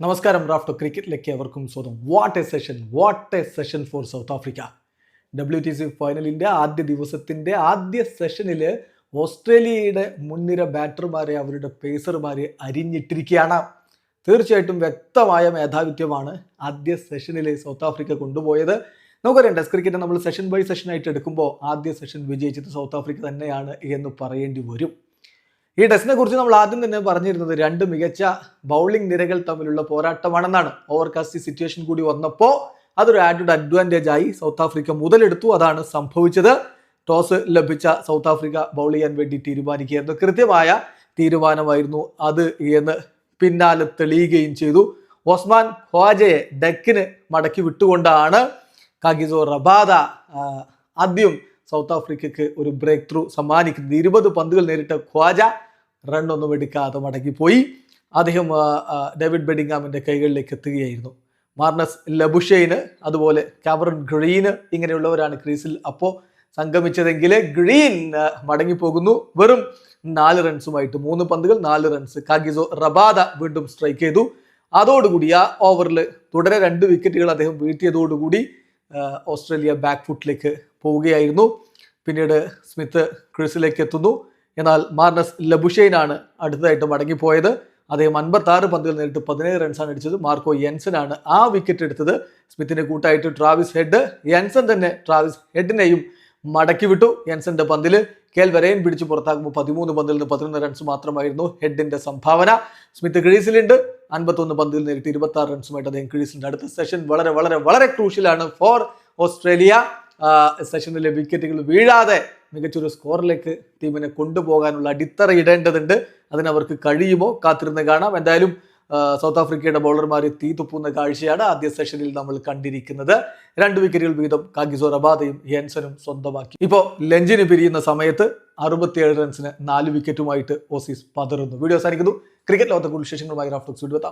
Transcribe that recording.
നമസ്കാരം റാഫ്റ്റോ ക്രിക്കറ്റിലേക്ക് അവർക്കും സ്വന്തം what a session what a session for South Africa W T C ഫൈനലിന്റെ ആദ്യ ദിവസത്തിന്റെ ആദ്യ സെഷനിൽ ഓസ്ട്രേലിയയുടെ മുൻനിര ബാറ്റർമാരെ അവരുടെ പേസർമാരെ അരിഞ്ഞിട്ടിരിക്കുകയാണ്. തീർച്ചയായിട്ടും വ്യക്തമായ മേധാവിത്വമാണ് ആദ്യ സെഷനിൽ സൗത്ത് ആഫ്രിക്ക കൊണ്ടുപോയത്. നമുക്കറിയാം ടെസ്റ്റ് ക്രിക്കറ്റ് നമ്മൾ സെഷൻ ബൈ സെഷൻ ആയിട്ട് എടുക്കുമ്പോൾ ആദ്യ സെഷൻ വിജയിച്ചത് സൗത്ത് ആഫ്രിക്ക തന്നെയാണ് എന്ന് പറയേണ്ടി വരും. ഈ ടെസ്റ്റിനെ കുറിച്ച് നമ്മൾ ആദ്യം തന്നെ പറഞ്ഞിരുന്നത് രണ്ട് മികച്ച ബൗളിംഗ് നിരകൾ തമ്മിലുള്ള പോരാട്ടമാണെന്നാണ്. ഓവർകാസ്റ്റ് സിറ്റുവേഷൻ കൂടി വന്നപ്പോൾ അതൊരു ആഡഡ് അഡ്വാന്റേജ് ആയി സൗത്ത് ആഫ്രിക്ക മുതലെടുത്തു. അതാണ് സംഭവിച്ചത്. ടോസ് ലഭിച്ച സൗത്ത് ആഫ്രിക്ക ബൗൾ ചെയ്യാൻ വേണ്ടി തീരുമാനിക്കുകയായിരുന്നു. കൃത്യമായ തീരുമാനമായിരുന്നു അത് എന്ന് പിന്നാലെ തെളിയുകയും ചെയ്തു. ഓസ്മാൻ ഖ്വാജയെ ഡെക്കിന് മടക്കി വിട്ടുകൊണ്ടാണ് കാഗിസോ റബാദ ആദ്യം സൗത്ത് ആഫ്രിക്കയ്ക്ക് ഒരു ബ്രേക്ക് ത്രൂ സമ്മാനിക്കുന്നത് ഇരുപത് പന്തുകൾ നേരിട്ട ഖ്വാജ റണ്ണൊന്നും എടുക്കാതെ മടങ്ങിപ്പോയി അദ്ദേഹം ഡേവിഡ് ബെഡിംഗാമിന്റെ കൈകളിലേക്ക് എത്തുകയായിരുന്നു. മാർണസ് ലബുഷൈന് അതുപോലെ കാമറൺ ഗ്രീന് ഇങ്ങനെയുള്ളവരാണ് ക്രീസിൽ അപ്പോൾ സംഗമിച്ചതെങ്കിൽ ഗ്രീൻ മടങ്ങിപ്പോകുന്നു വെറും നാല് റൺസുമായിട്ട് മൂന്ന് പന്തുകൾ നാല് റൺസ് കാഗിസോ റബാദ വീണ്ടും സ്ട്രൈക്ക് ചെയ്തു. അതോടുകൂടി ആ ഓവറിൽ തുടരെ രണ്ട് വിക്കറ്റുകൾ അദ്ദേഹം വീഴ്ത്തിയതോടുകൂടി ഓസ്ട്രേലിയ ബാക്ക് ഫുട്ടിലേക്ക് പോവുകയായിരുന്നു. പിന്നീട് സ്മിത്ത് ക്രിസിലേക്ക് എത്തുന്നു. എന്നാൽ മാർണസ് ലബുഷൈനാണ് അടുത്തതായിട്ട് മടങ്ങിപ്പോയത്. അദ്ദേഹം അൻപത്തി ആറ് പന്തുകൾ നേരിട്ട് പതിനേഴ് റൺസാണ് അടിച്ചത്. മാർക്കോ യെൻസൺ ആണ് ആ വിക്കറ്റ് എടുത്തത്. സ്മിത്തിന് കൂട്ടായിട്ട് ട്രാവിസ് ഹെഡ് യെൻസൺ തന്നെ ട്രാവിസ് ഹെഡിനെയും മടക്കി വിട്ടു. യെൻസന്റെ പന്തിൽ കേൽ വരെയും പിടിച്ച് പുറത്താക്കുമ്പോൾ പതിമൂന്ന് പന്തിൽ നിന്ന് പതിനൊന്ന് റൺസ് മാത്രമായിരുന്നു ഹെഡിന്റെ സംഭാവന. സ്മിത്ത് ക്രീസിലുണ്ട്. അൻപത്തൊന്ന് പന്തിൽ നേരിട്ട് ഇരുപത്തി ആറ് റൺസുമായിട്ട് അദ്ദേഹം ക്രീസിലുണ്ട് അടുത്ത സെഷൻ വളരെ വളരെ വളരെ ക്രൂഷ്യലാണ് ഫോർ ഓസ്ട്രേലിയ. സെഷനിലെ വിക്കറ്റുകൾ വീഴാതെ മികച്ചൊരു സ്കോറിലേക്ക് ടീമിനെ കൊണ്ടുപോകാനുള്ള അടിത്തറ ഇടേണ്ടതുണ്ട്. അതിനവർക്ക് കഴിയുമോ? കാത്തിരുന്ന് കാണാം. എന്തായാലും സൗത്ത് ആഫ്രിക്കയുടെ ബൗളർമാർ തീ തുപ്പുന്ന കാഴ്ചയാണ് ആദ്യ സെഷനിൽ നമ്മൾ കണ്ടിരിക്കുന്നത്. രണ്ട് വിക്കറ്റുകൾ വീതം കാഗിസോ റബാദയും ഹെൻസനും സ്വന്തമാക്കി. ഇപ്പോൾ ലഞ്ചിന് പിരിയുന്ന സമയത്ത് അറുപത്തിയേഴ് റൺസിന് നാല് വിക്കറ്റുമായിട്ട് ഓസീസ് പതറുന്നു. വീഡിയോ അവസാനിക്കുന്നു. ക്രിക്കറ്റ് ലോകത്തെ കൂടുതൽ വിശേഷങ്ങളുമായി റാഫ്റ്റോക്സ് വീഡിയോ